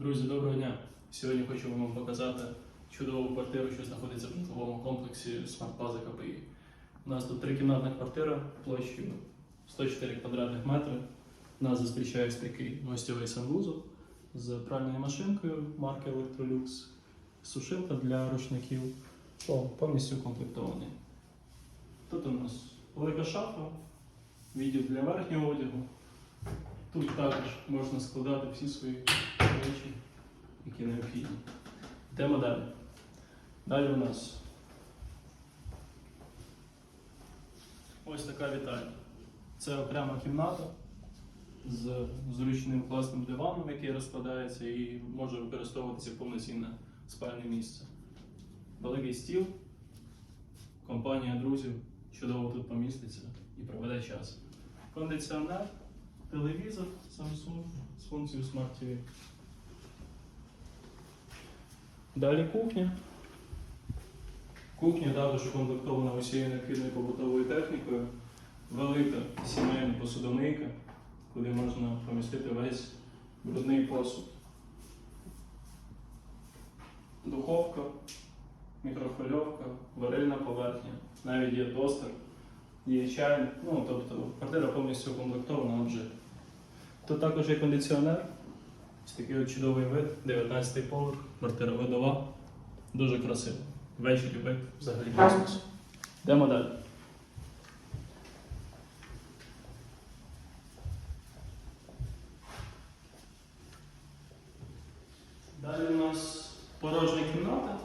Друзі, доброго дня! Сьогодні хочу вам показати чудову квартиру, що знаходиться в житловому комплексі Smart Plaza КПІ. У нас тут трикімнатна квартира площею 104 квадратних метри. Нас зустрічає такий гостьовий санвузол з пральною машинкою марки Electrolux, сушилка для рушників, О, повністю укомплектований. Тут у нас велика шафа, відділ для верхнього одягу. Тут також можна складати всі свої речі, які необхідні. Йдемо далі. Далі у нас ось така вітальня. Це окрема кімната з зручним класним диваном, який розкладається і може використовуватися повноцінне спальне місце. Великий стіл, компанія друзів чудово тут поміститься і проведе час. Кондиціонер, телевізор Samsung з функцією Smart TV. Далі кухня. Кухня також укомплектована усією необхідною побутовою технікою. Велика сімейна посудомийка, куди можна помістити весь брудний посуд. Духовка, мікрохвильовка, варильна поверхня, навіть є тостер, є чайник. Ну, тобто квартира повністю укомплектована отже. Тут також є кондиціонер. Ось такий от чудовий вид, 19-й поверх, квартира видова. Дуже красиво. Ввечері вид взагалі космос. Йдемо далі. Далі у нас порожня кімната.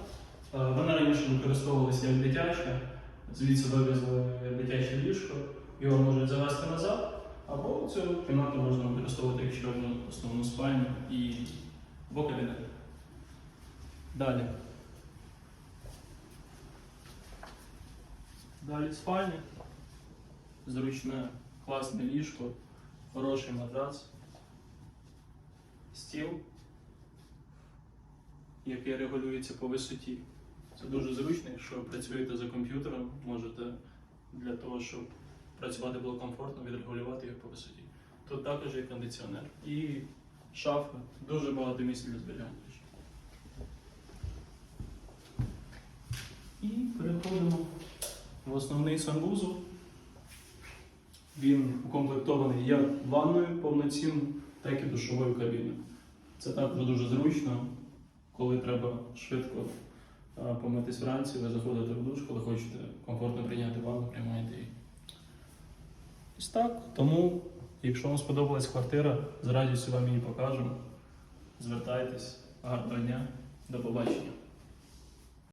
Е, Вона раніше використовувалася як дитяча, звідси вивезли дитяче ліжко, його можуть завести назад, або цю кімнату можна використовувати як ще одну основну спальню і або кабінет. Далі. Далі спальня. Зручне, класне ліжко, хороший матрац, стіл, який регулюється по висоті. Це дуже зручно, якщо працюєте за комп'ютером, можете для того, щоб працювати було комфортно, відрегулювати його по висоті. Тут також є кондиціонер. І шафа, дуже багато місця для зберігання. І переходимо в основний санвузол. Він укомплектований як ванною повноцінною, так і душовою кабіною. Це також дуже зручно, коли треба швидко помитись вранці, ви заходите в душ, коли хочете комфортно прийняти ванну, приймаєте її. Ось так. Тому, якщо вам сподобалась квартира, з радістю вам її покажемо. Звертайтесь. Гарного дня. До побачення.